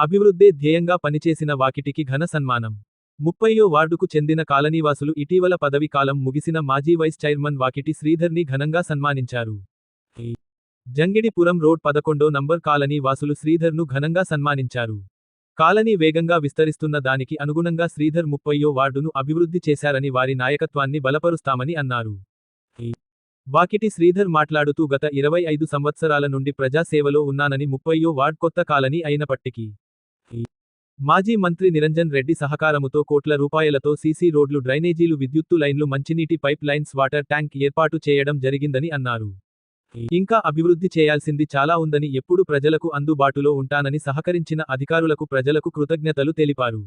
అభివృద్ధే ధ్యేయంగా పనిచేసిన వాకిటికి ఘన సన్మానం. ముప్పయో వార్డుకు చెందిన కాలనీవాసులు ఇటీవల పదవి కాలం ముగిసిన మాజీ వైస్ చైర్మన్ వాకిటి శ్రీధర్ని ఘనంగా సన్మానించారు. జంగిడిపురం రోడ్ పదకొండో నంబర్ కాలనీ వాసులు శ్రీధర్ను ఘనంగా సన్మానించారు. కాలనీ వేగంగా విస్తరిస్తున్న దానికి అనుగుణంగా శ్రీధర్ ముప్పయ్యో వార్డును అభివృద్ధి చేశారని వారి నాయకత్వాన్ని బలపరుస్తామని అన్నారు. వాకిటి శ్రీధర్ మాట్లాడుతూ గత ఇరవై ఐదు సంవత్సరాల నుండి ప్రజాసేవలో ఉన్నానని ముప్పయ్యో వార్డ్ కొత్త కాలనీ అయినప్పటికీ మాజీ మంత్రి నిరంజన్ రెడ్డి సహకారముతో కోట్ల రూపాయలతో సీసీ రోడ్లు డ్రైనేజీలు విద్యుత్తు లైన్లు మంచినీటి పైప్ లైన్స్ వాటర్ ట్యాంక్ ఏర్పాటు చేయడం జరిగిందని అన్నారు. ఇంకా అభివృద్ధి చేయాల్సింది చాలా ఉందని ఎప్పుడు ప్రజలకు అందుబాటులో ఉంటానని సహకరించిన అధికారులకు ప్రజలకు కృతజ్ఞతలు తెలిపారు.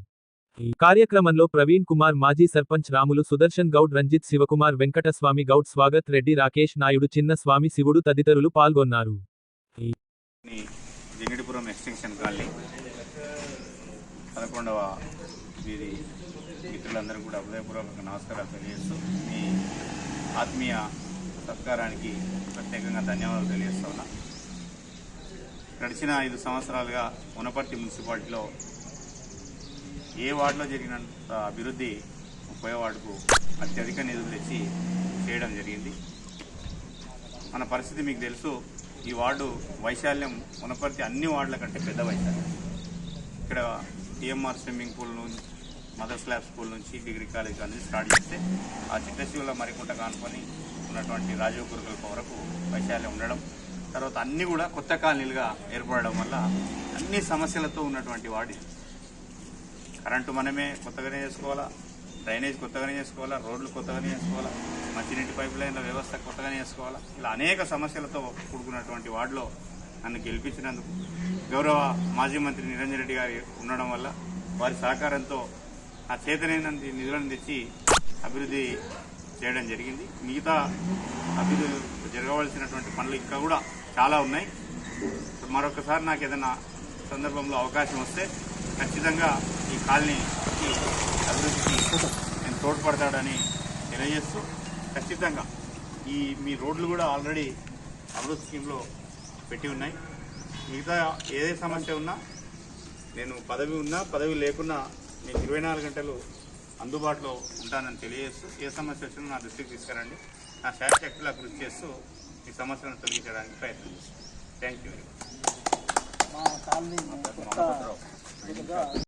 కార్యక్రమంలో ప్రవీణ్ కుమార్ మాజీ సర్పంచ్ రాములు సుదర్శన్ గౌడ్ రంజిత్ శివకుమార్ వెంకటస్వామి గౌడ్ స్వాగత్ రెడ్డి రాకేష్ నాయుడు చిన్న స్వామి శివుడు తదితరులు పాల్గొన్నారు. పదకొండవ వీరి మిత్రులందరూ కూడా హృదయపూర్వక నమస్కారాలు తెలియజేస్తూ మీ ఆత్మీయ సత్కారానికి ప్రత్యేకంగా ధన్యవాదాలు తెలియజేస్తా ఉన్నా. గడిచిన ఐదు సంవత్సరాలుగా ఉనపర్తి మున్సిపాలిటీలో ఏ వార్డులో జరిగినంత అభివృద్ధి ముప్పై వార్డుకు అత్యధిక నిధులు తెచ్చి చేయడం జరిగింది. మన పరిస్థితి మీకు తెలుసు ఈ వార్డు వైశాల్యం మునపర్తి అన్ని వార్డుల కంటే పెద్ద వైశాల్యం. ఇక్కడ టీఎంఆర్ స్విమ్మింగ్ పూల్ నుంచి మదర్ స్లాబ్ స్కూల్ నుంచి డిగ్రీ కాలేజ్ అనేది స్టార్ట్ చేస్తే ఆ చిట్టశివుల మరికుంట కానుకొని ఉన్నటువంటి రాజీవ్ గురుకుల వరకు వైశాల్యం ఉండడం తర్వాత అన్నీ కూడా కొత్త కాలనీలుగా ఏర్పడడం వల్ల అన్ని సమస్యలతో ఉన్నటువంటి వాడి. కరెంటు మనమే కొత్తగానే చేసుకోవాలా డ్రైనేజ్ కొత్తగానే చేసుకోవాలా రోడ్లు కొత్తగానే చేసుకోవాలా మంచినీటి పైప్ లైన్ల వ్యవస్థ కొత్తగానే చేసుకోవాలా ఇలా అనేక సమస్యలతో కూడుకున్నటువంటి వార్డులో నన్ను గెలిపించినందుకు గౌరవ మాజీ మంత్రి నిరంజన్ రెడ్డి గారి ఉండడం వల్ల వారి సహకారంతో ఆ చేతనైన నిధులను తెచ్చి అభివృద్ధి చేయడం జరిగింది. మిగతా అభివృద్ధి జరగవలసినటువంటి పనులు ఇంకా కూడా చాలా ఉన్నాయి. మరొకసారి నాకు ఏదైనా సందర్భంలో అవకాశం వస్తే ఖచ్చితంగా ఈ కాలనీకి అభివృద్ధికి నేను తోడ్పడతాడని తెలియజేస్తూ ఖచ్చితంగా ఈ మీ రోడ్లు కూడా ఆల్రెడీ అభివృద్ధి స్కీమ్లో పెట్టి ఉన్నాయి. మిగతా ఏదే సమస్య ఉన్నా నేను పదవి ఉన్నా పదవి లేకున్నా నేను ఇరవై నాలుగు గంటలు అందుబాటులో ఉంటానని తెలియజేస్తూ ఏ సమస్య వచ్చినా నా దృష్టికి తీసుకురండి. నా శాయశక్తిలా కృషి చేస్తూ ఈ సమస్యలను తొలగించడానికి ప్రయత్నం చేస్తాను. థ్యాంక్ యూ వెరీ మచ్ మా కాలనీ కొత్త